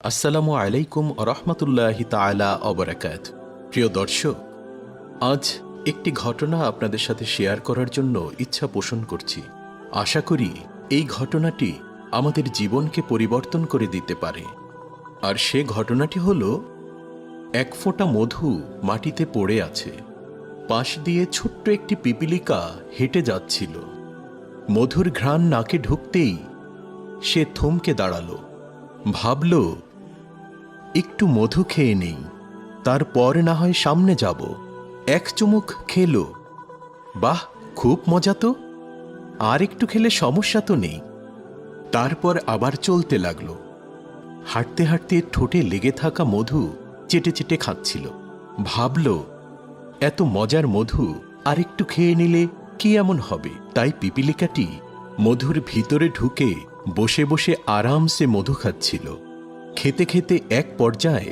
আসসালামু আলাইকুম রহমতুল্লাহি তালা অবরাকাত প্রিয় দর্শক, আজ একটি ঘটনা আপনাদের সাথে শেয়ার করার জন্য ইচ্ছা পোষণ করছি। আশা করি এই ঘটনাটি আমাদের জীবনকে পরিবর্তন করে দিতে পারে। আর সে ঘটনাটি হল, এক ফোঁটা মধু মাটিতে পড়ে আছে। পাশ দিয়ে ছোট্ট একটি পিপিলিকা হেঁটে যাচ্ছিল। মধুর ঘ্রাণ নাকে ঢুকতেই সে থমকে দাঁড়াল। ভাবল, একটু মধু খেয়ে নেই, তারপর না হয় সামনে যাব। এক চুমুক খেলো। বাহ, খুব মজা তো। আর একটু খেলে সমস্যা তো নেই। তারপর আবার চলতে লাগল। হাঁটতে হাঁটতে ঠোঁটে লেগে থাকা মধু চেটে চেটে খাচ্ছিল। ভাবল এত মজার মধু আর একটু খেয়ে নিলে কি এমন হবে? তাই পিপিলিকাটি মধুর ভিতরে ঢুকে বসে বসে আরামসে মধু খাচ্ছিল। খেতে খেতে এক পর্যায়ে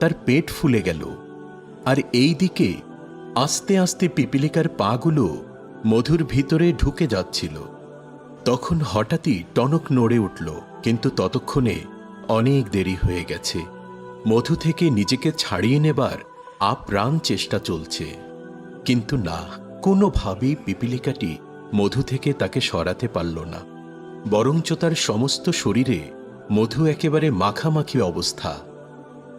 তার পেট ফুলে গেল। আর এই দিকে আস্তে আস্তে পিপিলিকার পাগুলো মধুর ভিতরে ঢুকে যাচ্ছিল। তখন হঠাৎই টনক নড়ে উঠল, কিন্তু ততক্ষণে অনেক দেরি হয়ে গেছে। মধু থেকে নিজেকে ছাড়িয়ে নেবার আপ্রাণ চেষ্টা চলছে। কিন্তু না, কোনোভাবেই পিপিলিকাটি মধু থেকে তাকে সরাতে পারল না। বরঞ্চ তার সমস্ত শরীরে মধু একেবারে মাখামাখি অবস্থা।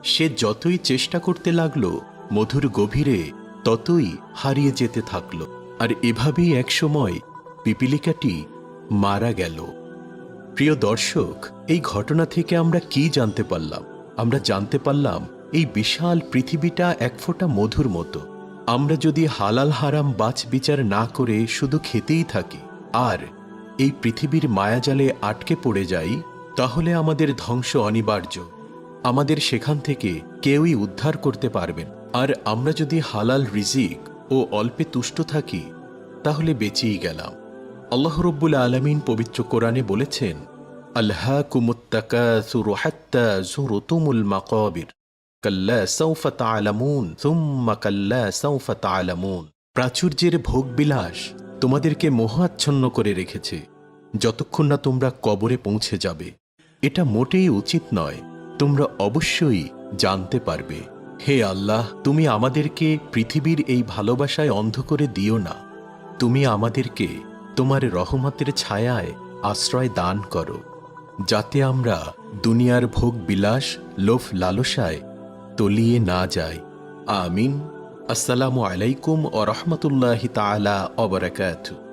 সে যতই চেষ্টা করতে লাগল, মধুর গভীরে ততই হারিয়ে যেতে থাকল। আর এভাবেই একসময় পিপিলিকাটি মারা গেল। প্রিয় দর্শক, এই ঘটনা থেকে আমরা কি জানতে পারলাম? আমরা জানতে পারলাম এই বিশাল পৃথিবীটা এক ফোঁটা মধুর মতো। আমরা যদি হালাল হারাম বাছ বিচার না করে শুধু খেতেই থাকি, আর এই পৃথিবীর মায়াজালে আটকে পড়ে যাই, তাহলে আমাদের ধ্বংস অনিবার্য। আমাদের সেখান থেকে কেউই উদ্ধার করতে পারবেন আর আমরা যদি হালাল রিজিক ও অল্পে তুষ্ট থাকি, তাহলে বেঁচেই গেলাম। আল্লাহ রব্বুল আলমিন পবিত্র কোরআনে বলেছেন আল্লাহ কুমুত্তাকাসুরু হাত্তা জুরুতুমুল মাকাবির। কাল্লা সৌফা তালামুন সুম্মা কাল্লা সৌফা তালামুন প্রাচুর্যের ভোগবিলাস তোমাদেরকে মোহাচ্ছন্ন করে রেখেছে। যতক্ষণ না তোমরা কবরে পৌঁছে যাবে। এটা মোটেই উচিত নয়। তোমরা অবশ্যই জানতে পারবে। হে আল্লাহ, তুমি আমাদেরকে পৃথিবীর এই ভালোবাসায় অন্ধ করে দিও না। তুমি আমাদেরকে তোমার রহমতের ছায়ায় আশ্রয় দান করো। যাতে আমরা দুনিয়ার ভোগ বিলাস লোভ লালসায় তলিয়ে না যায়। আমিন। আসসালামু আলাইকুম ও রহমতুল্লাহ তালা অবরাকাতু